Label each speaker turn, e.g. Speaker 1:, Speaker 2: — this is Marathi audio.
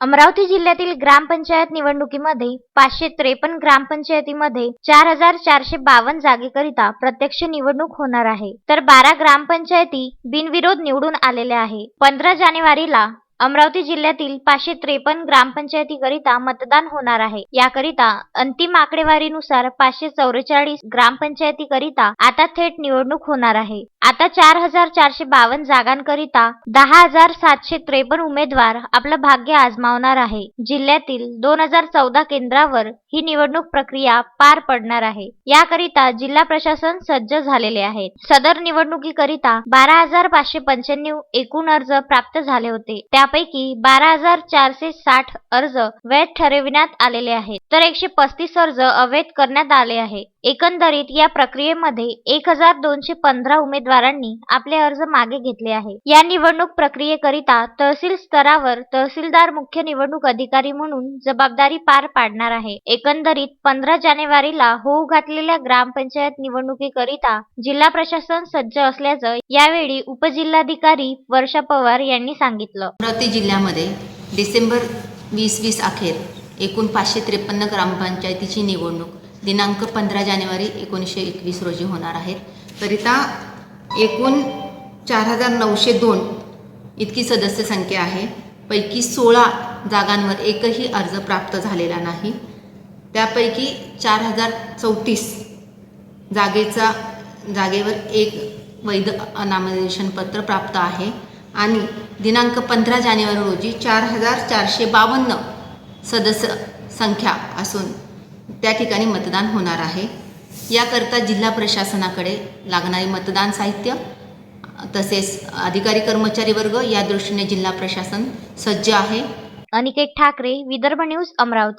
Speaker 1: अमरावती जिल्ह्यातील ग्रामपंचायत निवडणुकीमध्ये पाचशे त्रेपन्न ग्रामपंचायतीमध्ये चार हजार चारशे बावन्न जागेकरिता प्रत्यक्ष निवडणूक होणार आहे. तर बारा ग्रामपंचायती बिनविरोध निवडून आलेल्या आहे. पंधरा जानेवारीला अमरावती जिल्ह्यातील पाचशे त्रेपन्न ग्रामपंचायतीकरिता मतदान होणार आहे. याकरिता अंतिम आकडेवारीनुसार पाचशे चौवेचाळीस ग्रामपंचायतीकरिता आता थेट निवडणूक होणार आहे. आता चार हजार चारशे बावन्न जागांकरिता दहा हजार सातशे त्रेपन्न उमेदवार आपलं भाग्य आजमावणार आहे. जिल्ह्यातील दोन हजार चौदा केंद्रावर ही निवडणूक प्रक्रिया पार पडणार आहे. याकरिता जिल्हा प्रशासन सज्ज झालेले आहे. सदर निवडणुकीकरिता बारा हजार पाचशे पंच्याण्णव एकूण अर्ज प्राप्त झाले होते. त्यापैकी बारा हजार चारशे साठ अर्ज वैध ठरविण्यात आलेले आहेत. तर एकशे पस्तीस अर्ज अवैध करण्यात आले आहे एकंदरीत या प्रक्रियेमध्ये एक हजार दोनशे पंधरा उमेदवारांनी आपले अर्ज मागे घेतले आहे. या निवडणूक प्रक्रियेकरिता तहसील स्तरावर तहसीलदार मुख्य निवडणूक अधिकारी म्हणून जबाबदारी पार पाडणार आहे. एकंदरीत पंधरा जानेवारीला होऊ घातलेल्या ग्रामपंचायत निवडणुकीकरिता जिल्हा प्रशासन सज्ज असल्याचं यावेळी उपजिल्हाधिकारी वर्षा पवार यांनी सांगितलं.
Speaker 2: अमरावती जिल्ह्यामध्ये डिसेंबर वीस वीस अखेर एकूण पाचशे त्रेपन्न ग्रामपंचायतीची निवडणूक दिनांक पंधरा जानेवारी एकोणीसशे एकवीस रोजी होणार आहेत. करिता एकूण चार हजार नऊशे दोन इतकी सदस्य संख्या आहे. पैकी सोळा जागांवर एकही अर्ज प्राप्त झालेला नाही. त्यापैकी चार हजार चौतीस जागेचा जागेवर एक वैध नामनिर्देशन पत्र प्राप्त आहे. आणि दिनांक पंधरा जानेवारी रोजी चार हजार चारशे बावन्न सदस्य संख्या असून त्या ठिकाणी मतदान होणार आहे. याकरता जिल्हा प्रशासनाकडे लागणारे मतदान साहित्य तसेच अधिकारी कर्मचारी वर्ग या दृष्टीने जिल्हा प्रशासन सज्ज आहे.
Speaker 1: अनिकेत ठाकरे विदर्भ न्यूज अमरावती.